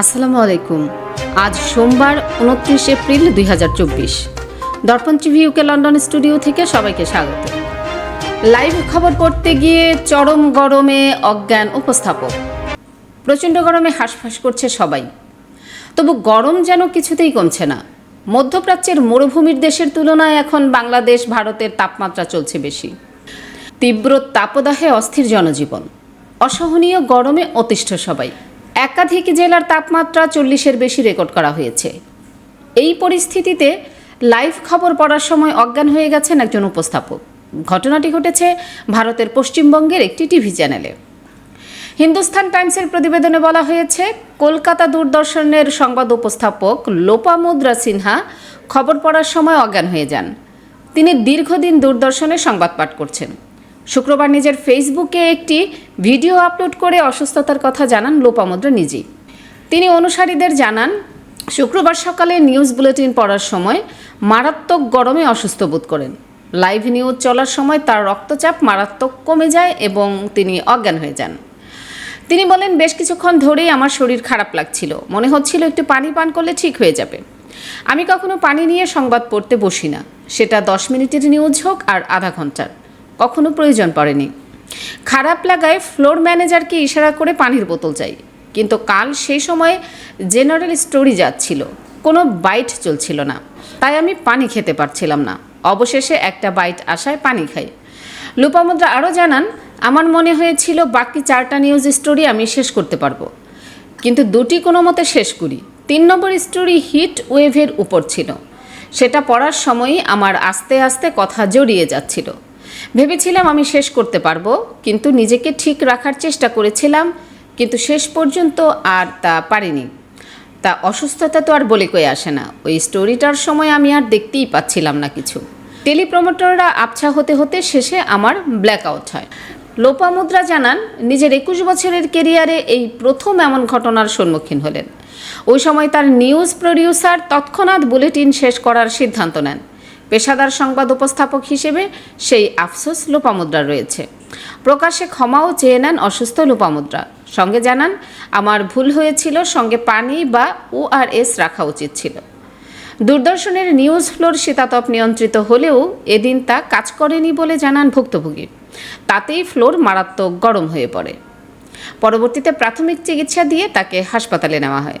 আসসালামু আলাইকুম। আজ সোমবার উনত্রিশ এপ্রিল দুই হাজার চব্বিশ। দর্পণ টিভি ইউকে লন্ডন স্টুডিও থেকে সবাইকে স্বাগত। লাইভ খবর পড়তে গিয়ে চরম গরমে অজ্ঞান উপস্থাপক। প্রচণ্ড গরমে হাঁসফাঁস করছে সবাই। তবু গরম যেন কিছুতেই কমছে না। মধ্যপ্রাচ্যের মরুভূমির দেশের তুলনায় এখন বাংলাদেশ, ভারতের তাপমাত্রা চলছে বেশি। তীব্র তাপদাহে অস্থির জনজীবন। অসহনীয় গরমে অতিষ্ঠ সবাই। একাধিক জেলার তাপমাত্রা চল্লিশের বেশি রেকর্ড করা হয়েছে। এই পরিস্থিতিতে লাইভ খবর পড়ার সময় অজ্ঞান হয়ে গেছেন একজন উপস্থাপক। ঘটনাটি ঘটেছে ভারতের পশ্চিমবঙ্গের একটি টিভি চ্যানেলে। হিন্দুস্তান টাইমসের প্রতিবেদনে বলা হয়েছে, কলকাতা দূরদর্শনের সংবাদ উপস্থাপক লোপামুদ্রা সিনহা খবর পড়ার সময় অজ্ঞান হয়ে যান। তিনি দীর্ঘদিন দূরদর্শনে সংবাদ পাঠ করছেন। শুক্রবার নিজের ফেসবুকে একটি ভিডিও আপলোড করে অসুস্থতার কথা জানান লোপামুদ্রা নিজেই তিনি অনুসারীদের জানান, শুক্রবার সকালে নিউজ বুলেটিন পড়ার সময় মারাত্মক গরমে অসুস্থ বোধ করেন। লাইভ নিউজ চলার সময় তার রক্তচাপ মারাত্মক কমে যায় এবং তিনি অজ্ঞান হয়ে যান। তিনি বলেন, বেশ কিছুক্ষণ ধরেই আমার শরীর খারাপ লাগছিল। মনে হচ্ছিল একটু পানি পান করলে ঠিক হয়ে যাবে। আমি কখনো পানি নিয়ে সংবাদ পড়তে বসি না। সেটা দশ মিনিটের নিউজ হোক আর আধা ঘণ্টার। কখনো প্রয়োজন পড়েনি। খারাপ লাগায় ফ্লোর ম্যানেজারকে ইশারা করে পানির বোতল চাই। কিন্তু কাল সেই সময়ে জেনারেল স্টোরি যাচ্ছিল। কোনো বাইট চলছিল না। তাই আমি পানি খেতে পারছিলাম না। অবশেষে একটা বাইট আসায় পানি খাই। লোপামুদ্রা আরও জানান, আমার মনে হয়েছিল বাকি চারটা নিউজ স্টোরি আমি শেষ করতে পারব। কিন্তু দুটি কোনো মতে শেষ করি। তিন নম্বর স্টোরি হিট ওয়েভের উপর ছিল। সেটা পড়ার সময়ই আমার আস্তে আস্তে কথা জড়িয়ে যাচ্ছিল। ভেবেছিলাম আমি শেষ করতে পারব, কিন্তু নিজেকে ঠিক রাখার চেষ্টা করেছিলাম, কিন্তু শেষ পর্যন্ত আর তা পারিনি। তা অসুস্থতা তো আর বলে কয়ে আসে না, ওই স্টোরিটার সময় আমি আর দেখতেই পাচ্ছিলাম না কিছু। টেলিপ্রমোটাররা আবছা হতে হতে শেষে আমার ব্ল্যাক আউট হয় লোপামুদ্রা জানান, নিজের একুশ বছরের কেরিয়ারে এই প্রথম এমন ঘটনার সম্মুখীন হলেন। ওই সময় তার নিউজ প্রডিউসার তৎক্ষণাৎ বুলেটিন শেষ করার সিদ্ধান্ত নেন। পেশাদার সংবাদ উপস্থাপক হিসেবে সেই আফসোস লোপামুদ্রা রয়েছে। প্রকাশ্যে ক্ষমাও চেয়ে নেন অসুস্থ লোপামুদ্রা। সঙ্গে জানান, আমার ভুল হয়েছিল, সঙ্গে পানি বা ওআরএস রাখা উচিত ছিল। দূরদর্শনের নিউজ ফ্লোর শীতাতপ নিয়ন্ত্রিত হলেও এদিন তা কাজ করেনি বলে জানান ভুক্তভোগী। তাতেই ফ্লোর মারাত্মক গরম হয়ে পড়ে। পরবর্তীতে প্রাথমিক চিকিৎসা দিয়ে তাকে হাসপাতালে নেওয়া হয়।